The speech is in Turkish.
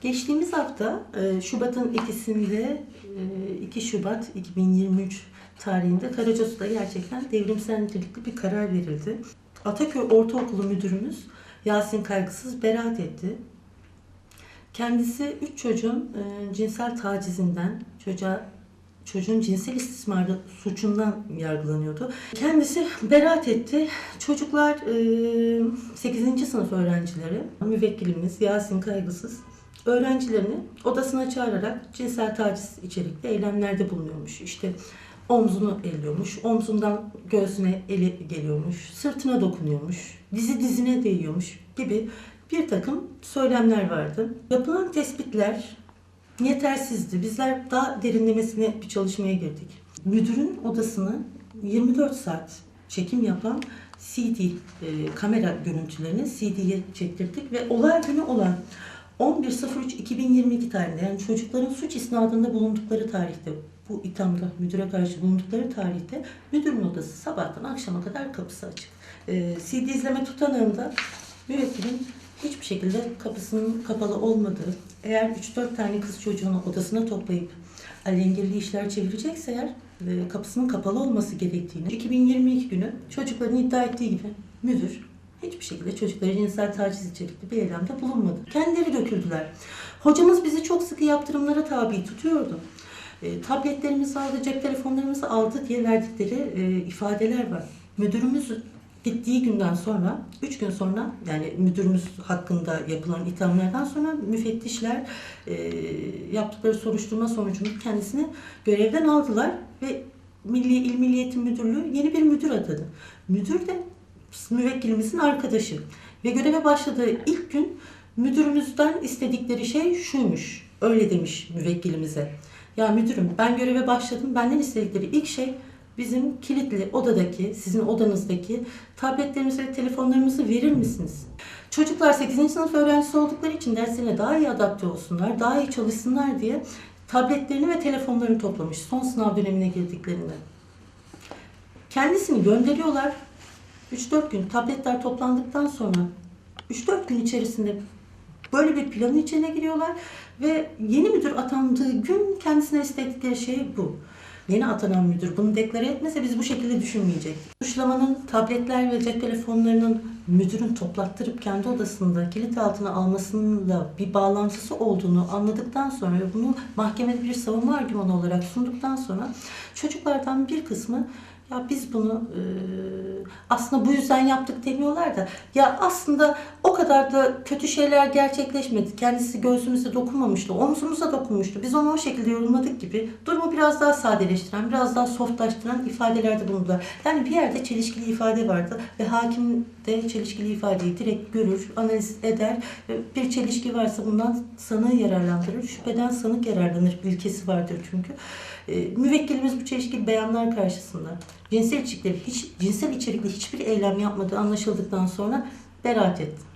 Geçtiğimiz hafta e, Şubat'ın ikisinde e, 2 Şubat 2023 tarihinde Karacasu'da gerçekten devrimsel nitelikli bir karar verildi. Ataköy Ortaokulu Müdürümüz Yasin Kaygısız beraat etti. Kendisi üç çocuğun e, cinsel tacizinden, çocuğa çocuğun cinsel istismarı suçundan yargılanıyordu. Kendisi beraat etti. Çocuklar e, 8. sınıf öğrencileri, müvekkilimiz Yasin Kaygısız öğrencilerini odasına çağırarak cinsel taciz içerikli eylemlerde bulunuyormuş. İşte omzunu elliyormuş, omzundan göğsüne eli geliyormuş, sırtına dokunuyormuş, dizi dizine değiyormuş gibi bir takım söylemler vardı. Yapılan tespitler yetersizdi. Bizler daha derinlemesine bir çalışmaya girdik. Müdürün odasını 24 saat çekim yapan CD e, kamera görüntülerini CD'ye çektirdik ve olay günü olan 11.03.2022 tarihinde yani çocukların suç isnadında bulundukları tarihte bu ithamda müdüre karşı bulundukları tarihte müdürün odası sabahtan akşama kadar kapısı açık. E, CD izleme tutanağında müvekkilin hiçbir şekilde kapısının kapalı olmadığı, eğer 3-4 tane kız çocuğunu odasına toplayıp alengirli işler çevirecekse eğer e, kapısının kapalı olması gerektiğini 2022 günü çocukların iddia ettiği gibi müdür hiçbir şekilde çocuklara cinsel taciz içerikli bir eylemde bulunmadı. Kendileri döküldüler. Hocamız bizi çok sıkı yaptırımlara tabi tutuyordu. E, tabletlerimizi aldı, cep telefonlarımızı aldı diye verdikleri e, ifadeler var. Müdürümüz gittiği günden sonra, 3 gün sonra yani müdürümüz hakkında yapılan ithamlardan sonra müfettişler e, yaptıkları soruşturma sonucunda kendisini görevden aldılar ve Milli İl Milli Eğitim Müdürlüğü yeni bir müdür atadı. Müdür de müvekkilimizin arkadaşı ve göreve başladığı ilk gün müdürümüzden istedikleri şey şuymuş. Öyle demiş müvekkilimize. Ya müdürüm ben göreve başladım. Benden istedikleri ilk şey bizim kilitli odadaki, sizin odanızdaki tabletlerimizi ve telefonlarımızı verir misiniz? Çocuklar 8. sınıf öğrencisi oldukları için derslerine daha iyi adapte olsunlar, daha iyi çalışsınlar diye tabletlerini ve telefonlarını toplamış son sınav dönemine girdiklerinde. Kendisini gönderiyorlar. 3-4 gün tabletler toplandıktan sonra 3-4 gün içerisinde böyle bir planın içine giriyorlar ve yeni müdür atandığı gün kendisine istedikleri şey bu. Yeni atanan müdür bunu deklare etmese biz bu şekilde düşünmeyecektik. Suçlamanın tabletler ve cep telefonlarının müdürün toplattırıp kendi odasında kilit altına almasıyla bir bağlantısı olduğunu anladıktan sonra ve bunu mahkemede bir savunma argümanı olarak sunduktan sonra çocuklardan bir kısmı ya biz bunu e, aslında bu yüzden yaptık demiyorlar da ya aslında o kadar da kötü şeyler gerçekleşmedi. Kendisi göğsümüze dokunmamıştı, omzumuza dokunmuştu. Biz onu o şekilde yorumladık gibi durumu biraz daha sadeleştiren, biraz daha softlaştıran ifadelerde bulundular. Yani bir yerde çelişkili ifade vardı ve hakim de çelişkili ifadeyi direkt görür, analiz eder. Ve Bir çelişki varsa bundan sanığı yararlandırır, şüpheden sanık yararlanır ilkesi vardır çünkü. E, müvekkilimiz bu çelişkili beyanlar karşısında cinsel içerikli hiç cinsel içerikli hiçbir eylem yapmadığı anlaşıldıktan sonra beraat etti.